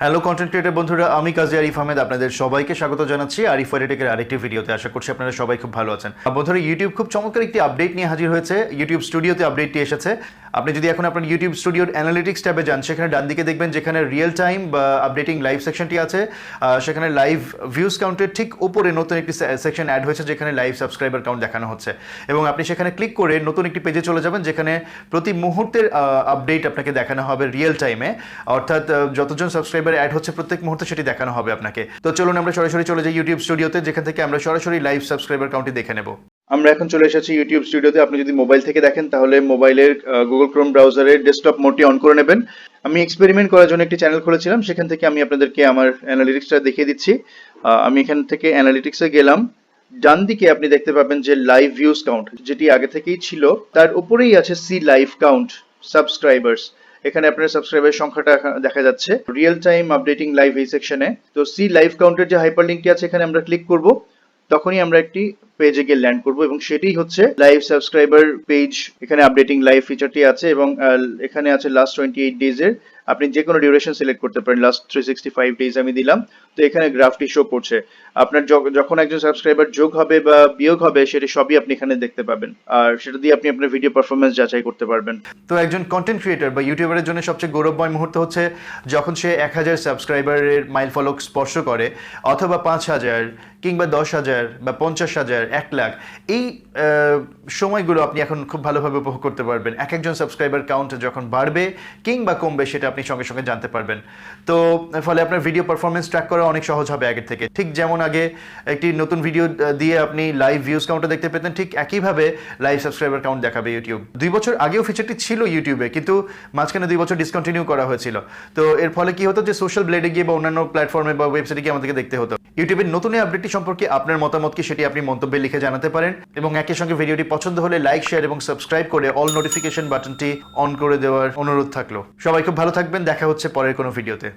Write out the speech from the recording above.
Hello content creator বন্ধুরা, আমি কাজী আরিফ আহমেদ, আপনাদের সবাইকে স্বাগত জানাচ্ছি আরিফ ওয়ারিটেকের আরেকটি ভিডিওতে। আশা করছি আপনারা সবাই খুব ভালো আছেন। বন্ধুরা ইউটিউব খুব চমৎকার একটি আপডেট নিয়ে হাজির হয়েছে। ইউটিউব স্টুডিওতে আপডেটটি এসেছে। আপনি যদি এখন আপনার ইউটিউব স্টুডিওর অ্যানালিটিক্স ট্যাবে যান, সেখানে ডান দিকে দেখবেন যেখানে রিয়েল টাইম বা আপডেটিং লাইভ সেকশনটি আছে। সেখানে লাইভ ভিউজ কাউন্টের ঠিক উপরে নতুন একটি সেকশন অ্যাড হয়েছে, যেখানে লাইভ সাবস্ক্রাইবার কাউন্ট দেখানো হচ্ছে। এবং আপনি সেখানে ক্লিক করে নতুন একটি পেজে চলে যাবেন, যেখানে প্রতি মুহূর্তের আপডেট আপনাকে দেখানো হবে রিয়েল টাইমে অর্থাৎ যতজন সাবস্ক্রাইবার অ্যাড হচ্ছে প্রত্যেক মুহূর্তে সেটি দেখানো হবে আপনাকে। তো চলুন আমরা সরাসরি চলে যাই ইউটিউব স্টুডিওতে যেখান থেকে আমরা সরাসরি লাইভ সাবস্ক্রাইবার কাউন্টটি দেখে নেব। আমরা এখন চলে এসেছি ইউটিউব স্টুডিওতে আপনি যদি মোবাইল থেকে দেখেন, তাহলে মোবাইলের গুগল ক্রোম ব্রাউজারের ডেস্কটপ মোডটি অন করে নেবেন। আমি এক্সপেরিমেন্ট করার জন্য একটি চ্যানেল খুলেছিলাম। সেখান থেকে আমি আপনাদেরকে আমার অ্যানালিটিক্সটা দেখিয়ে দিচ্ছি। আমি এখান থেকে অ্যানালিটিক্সে গেলাম। ডান দিকে আপনি দেখতে পাবেন যে লাইভ ভিউজ কাউন্ট যেটি আগে থেকেই ছিল। তার উপরেই আছে সি লাইভ কাউন্ট সাবস্ক্রাইবার্স এখানে আপনার সাবস্ক্রাইবার সংখ্যাটা দেখা যাচ্ছে। রিয়েল টাইম আপডেটিং লাইভ এই সেকশনে তো সি লাইভ কাউন্টের যে হাইপার লিঙ্কটি আছে, এখানে আমরা ক্লিক করব। তখনই আমরা একটি পেজে গিয়ে ল্যান্ড করব এবং সেটি হচ্ছে লাইভ সাবস্ক্রাইবার পেজ এখানে আপডেটিং লাইভ ফিচারটি আছে এবং এখানে আছে লাস্ট টোয়েন্টি এইট ডেজের আপনি যে কোনো ডিউরেশন সিলেক্ট করতে পারেন। Last three sixty five days আমি দিলাম। তো এখানে গ্রাফটি শো করছে। আপনার যখন একজন সাবস্ক্রাইবার যোগ হবে বা বিয়োগ হবে, সেটি সবই আপনি এখানে দেখতে পাবেন। আর সেটা দিয়ে আপনি আপনার ভিডিও পারফরমেন্স যাচাই করতে পারবেন। তো একজন কন্টেন্ট ক্রিয়েটার বা ইউটিউবারের জন্য সবচেয়ে গৌরবময় মুহূর্ত হচ্ছে যখন সে এক হাজার সাবস্ক্রাইবারের মাইল ফলক স্পর্শ করে, অথবা পাঁচ হাজার কিংবা দশ হাজার বা পঞ্চাশ হাজার, এক লাখ, এই সময়গুলো আপনি এখন খুব ভালোভাবে উপভোগ করতে পারবেন। এক একজন সাবস্ক্রাইবার কাউন্ট যখন বাড়বে কিংবা কমবে, সেটা আপনি সঙ্গে সঙ্গে জানতে পারবেন। তো, ফলে আপনার ভিডিও পারফরমেন্স ট্র্যাক করা অনেক সহজ হবে আগের থেকে। ঠিক যেমন আগে একটি নতুন ভিডিও দিয়ে আপনি লাইভ ভিউজ কাউন্টটা দেখতে পেতেন, ঠিক একইভাবে লাইভ সাবস্ক্রাইবার কাউন্ট দেখাবে ইউটিউব দুই বছর আগেও ফিচারটি ছিল ইউটিউবে কিন্তু মাঝখানে দুই বছর ডিসকন্টিনিউ করা হয়েছিল। তো, এর ফলে কি হতো যে সোশ্যাল ব্লেডে গিয়ে বা অন্যান্য প্ল্যাটফর্মে বা ওয়েবসাইটে গিয়ে আমাদেরকে দেখতে হতো। ইউটিউবের নতুন আপডেটটি সম্পর্কে আপনার মতামত কি সেটি আপনি মন্তব্যে লিখে জানাতে পারেন এবং একই সঙ্গে ভিডিওটি পছন্দ হলে লাইক, শেয়ার এবং সাবস্ক্রাইব করে অল নোটিফিকেশন বাটনটি অন করে দেওয়ার অনুরোধ থাকল। সবাই খুব ভালো থাকবেন। দেখা হচ্ছে পরের কোনো ভিডিওতে।